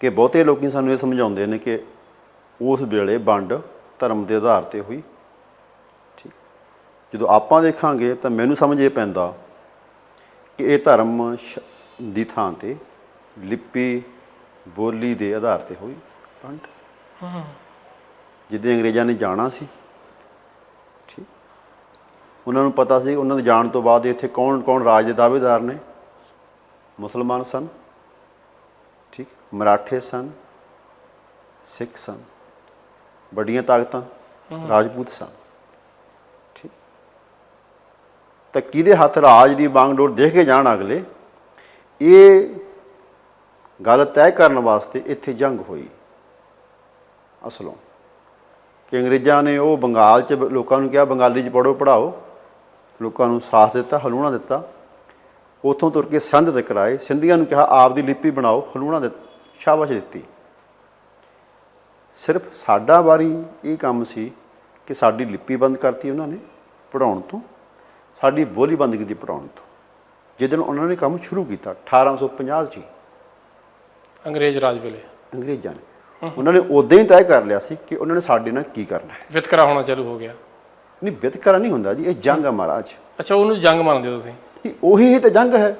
ਕਿ ਬਹੁਤੇ ਲੋਕੀ ਸਾਨੂੰ ਇਹ ਸਮਝਾਉਂਦੇ ਨੇ ਕਿ ਉਸ ਵੇਲੇ ਵੰਡ ਧਰਮ ਦੇ ਆਧਾਰ ਤੇ ਹੋਈ। ਠੀਕ। ਜਦੋਂ ਆਪਾਂ ਦੇਖਾਂਗੇ ਤਾਂ ਮੈਨੂੰ ਸਮਝ ਇਹ ਪੈਂਦਾ ਕਿ ਇਹ ਧਰਮ ਦੀ ਥਾਂ ਤੇ ਲਿਪੀ ਬੋਲੀ ਦੇ ਆਧਾਰ ਤੇ ਹੋਈ ਵੰਡ। ਜਿੱਦੇ ਅੰਗਰੇਜ਼ਾਂ ਨੇ ਜਾਣਾ ਸੀ। ਠੀਕ। ਉਹਨਾਂ ਨੂੰ ਪਤਾ ਸੀ ਉਹਨਾਂ ਦੇ ਜਾਣ ਤੋਂ ਬਾਅਦ ਇੱਥੇ ਕੌਣ ਕੌਣ ਰਾਜ ਦੇ ਦਾਅਵੇਦਾਰ ਨੇ? ਮੁਸਲਮਾਨ ਸਨ। ਠੀਕ? ਮਰਾਠੇ ਸਨ ਸਿੱਖ ਸਨ ਵੱਡੀਆਂ ਤਾਕਤਾਂ ਰਾਜਪੂਤ ਸਨ ਠੀਕ? ਤਾਂ ਕਿਹਦੇ ਹੱਥ ਰਾਜ ਦੀ ਬਾਗਡੋਰ ਦੇਖ ਕੇ ਜਾਣ ਅਗਲੇ? ਇਹ ਗੱਲ ਤੈਅ ਕਰਨ ਵਾਸਤੇ ਇੱਥੇ ਜੰਗ ਹੋਈ। ਅਸਲੋਂ। ਕਿ ਅੰਗਰੇਜ਼ਾਂ ਨੇ ਉਹ ਬੰਗਾਲ 'ਚ ਲੋਕਾਂ ਨੂੰ ਕਿਹਾ ਬੰਗਾਲੀ 'ਚ ਪੜੋ ਪੜਾਓ ਲੋਕਾਂ ਨੂੰ ਸਾਥ ਦਿੱਤਾ ਹਲੂਣਾ ਦਿੱਤਾ। ਉਥੋਂ ਤੁਰ ਕੇ ਸਿੰਧ ਤੱਕ ਆਏ ਸਿੰਧੀਆਂ ਨੂੰ ਕਿਹਾ ਆਪ ਦੀ ਲਿਪੀ ਬਣਾਓ ਹਲੂਣਾ ਦੇ ਸ਼ਾਬਾਸ਼ ਦਿੱਤੀ। ਸਿਰਫ ਸਾਡਾ ਵਾਰੀ ਇਹ ਕੰਮ ਸੀ ਕਿ ਸਾਡੀ ਲਿਪੀ ਬੰਦ ਕਰਤੀ ਉਹਨਾਂ ਨੇ ਪੜਾਉਣ ਤੋਂ ਸਾਡੀ ਬੋਲੀ ਬੰਦ ਕੀਤੀ ਪੜਾਉਣ ਤੋਂ। ਜਿੱਦਣ ਉਹਨਾਂ ਨੇ ਕੰਮ ਸ਼ੁਰੂ ਕੀਤਾ 1850 'ਚ ਹੀ। ਅੰਗਰੇਜ਼ ਰਾਜ ਵੇਲੇ। ਅੰਗਰੇਜ਼ਾਂ ਨੇ। ਉਹਨਾਂ ਨੇ ਉਦਾਂ ਹੀ ਤੈਅ ਕਰ ਲਿਆ ਸੀ ਕਿ ਉਹਨਾਂ ਨੇ ਸਾਡੇ ਨਾਲ ਕੀ ਕਰਨਾ ਹੈ। ਵਿਤਕਰਾ ਹੋਣਾ ਚਾਲੂ ਹੋ ਗਿਆ। ਨਹੀਂ ਵਿਤਕਰਾ ਨਹੀਂ ਹੁੰਦਾ ਜੀ ਇਹ ਜੰਗ ਹੈ ਮਹਾਰਾਜ। ਅੱਛਾ ਉਹਨੂੰ ਜੰਗ ਮੰਨਦੇ ਹੋ ਤੁਸੀਂ? ਨਹੀਂ ਉਹੀ ਹੀ ਤਾਂ ਜੰਗ ਹੈ।